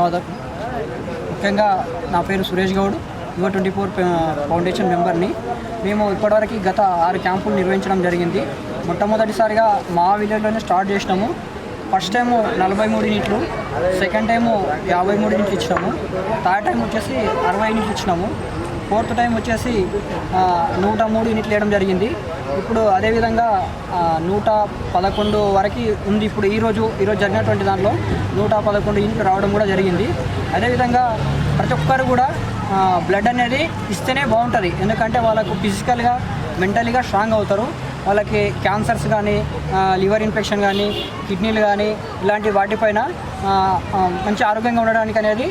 ధన్యవాదాలు. ముఖ్యంగా నా పేరు సురేష్ గౌడ్ యువ ట్వంటీ ఫోర్ ఫౌండేషన్ మెంబర్ని. మేము ఇప్పటివరకు గత ఆరు క్యాంపులు నిర్వహించడం జరిగింది. మొట్టమొదటిసారిగా మా విలేజ్లోనే స్టార్ట్ చేసినాము. ఫస్ట్ టైము నలభై మూడు యూనిట్లు సెకండ్ టైము యాభై మూడు యూనిట్లు ఇచ్చినాము. థర్డ్ టైం వచ్చేసి అరవై యూనిట్లు ఇచ్చినాము. ఫోర్త్ టైం వచ్చేసి నూట మూడు యూనిట్లు వేయడం జరిగింది. ఇప్పుడు అదేవిధంగా నూట పదకొండు వరకు ఉంది ఇప్పుడు ఈరోజు ఈరోజు జరిగినటువంటి దాంట్లో నూట పదకొండు యూనిట్లు రావడం కూడా జరిగింది. అదేవిధంగా ప్రతి ఒక్కరు కూడా బ్లడ్ అనేది ఇస్తేనే బాగుంటుంది. ఎందుకంటే వాళ్ళకు ఫిజికల్గా మెంటలీగా స్ట్రాంగ్ అవుతారు. వాళ్ళకి క్యాన్సర్స్ కానీ లివర్ ఇన్ఫెక్షన్ కానీ కిడ్నీలు కానీ ఇలాంటి వాటిపైన మంచి ఆరోగ్యంగా ఉండడానికి అనేది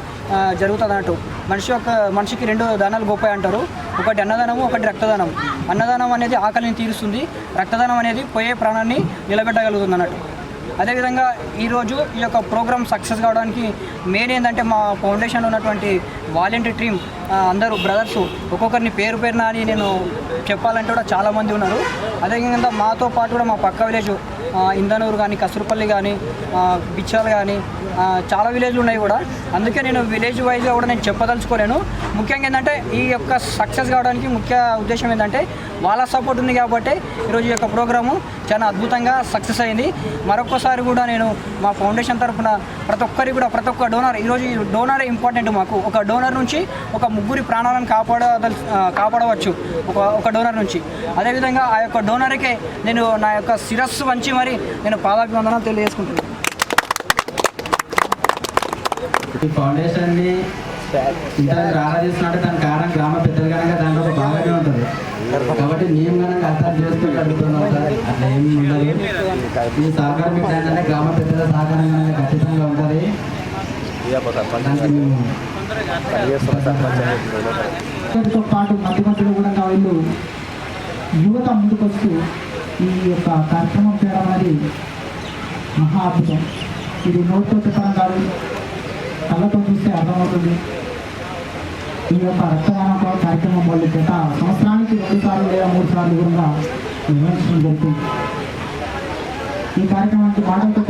జరుగుతుంది అన్నట్టు మనిషి యొక్క మనిషికి రెండు దానాలు గొప్ప అంటారు. ఒకటి అన్నదానము ఒకటి రక్తదానం. అన్నదానం అనేది ఆకలిని తీరుస్తుంది. రక్తదానం అనేది పోయే ప్రాణాన్ని నిలబెట్టగలుగుతుంది అన్నట్టు అదేవిధంగా ఈరోజు ఈ యొక్క ప్రోగ్రామ్ సక్సెస్ కావడానికి మెయిన్ ఏంటంటే మా ఫౌండేషన్లో ఉన్నటువంటి వాలంటీర్ టీమ్ అందరూ బ్రదర్స్ ఒక్కొక్కరిని పేరు పేరున అని నేను చెప్పాలంటే కూడా చాలామంది ఉన్నారు. అదేవిధంగా మాతో పాటు కూడా మా పక్క విలేజ్ ఇందనూరు కానీ కసరపల్లి కానీ బిచ్చాలు కానీ చాలా విలేజ్లు ఉన్నాయి కూడా. అందుకే నేను విలేజ్ వైజ్గా కూడా నేను చెప్పదలుచుకోలేను. ముఖ్యంగా ఏంటంటే ఈ యొక్క సక్సెస్ కావడానికి ముఖ్య ఉద్దేశం ఏంటంటే వాళ్ళ సపోర్ట్ ఉంది కాబట్టి ఈరోజు ఈ యొక్క ప్రోగ్రాము చాలా అద్భుతంగా సక్సెస్ అయింది. మరొకసారి కూడా నేను మా ఫౌండేషన్ తరఫున ప్రతి ఒక్కరికి కూడా ప్రతి ఒక్క డోనర్ ఈరోజు ఈ డోనరే ఇంపార్టెంట్ మాకు. ఒక డోనర్ నుంచి ఒక ముగ్గురి ప్రాణాలను కాపాడదల్ కాపాడవచ్చు. ఒక ఒక డోనర్ నుంచి. అదేవిధంగా ఆ యొక్క డోనర్కే నేను నా యొక్క శిరస్సు వంచి మరి నేను పాదాభివందనం తెలియజేసుకుంటున్నాను. ఈ ఫౌండేషన్ని ఆరాధిస్తున్నట్టు దాని కారణం గ్రామ పెద్దలు కనుక దాంట్లో ఒక భాగమే ఉంటుంది. కాబట్టి మేము కనుక అర్థం చేసుకుంటూ అడుగుతున్నాం సార్ అట్లా ఏమి ఉండదు. ఈ సహకారం ఏంటంటే గ్రామ పెద్దల సహకారం కనుక ఖచ్చితంగా ఉంటుంది. పాటు మధ్య మధ్యలో కూడా వీళ్ళు యువత ముందుకొస్తూ ఈ యొక్క కార్యక్రమం చేయడం అనేది మహా అద్భుతం ఇది నోటితో చెప్పడం కాదు కళ్ళతో చూస్తే అర్థమవుతుంది. ఈ యొక్క రక్తదాన కార్యక్రమం వల్ల గత సంవత్సరానికి రెండు సార్లు లేదా మూడు సార్లు కూడా నిర్వహించడం జరుగుతుంది ఈ కార్యక్రమానికి మాటలతో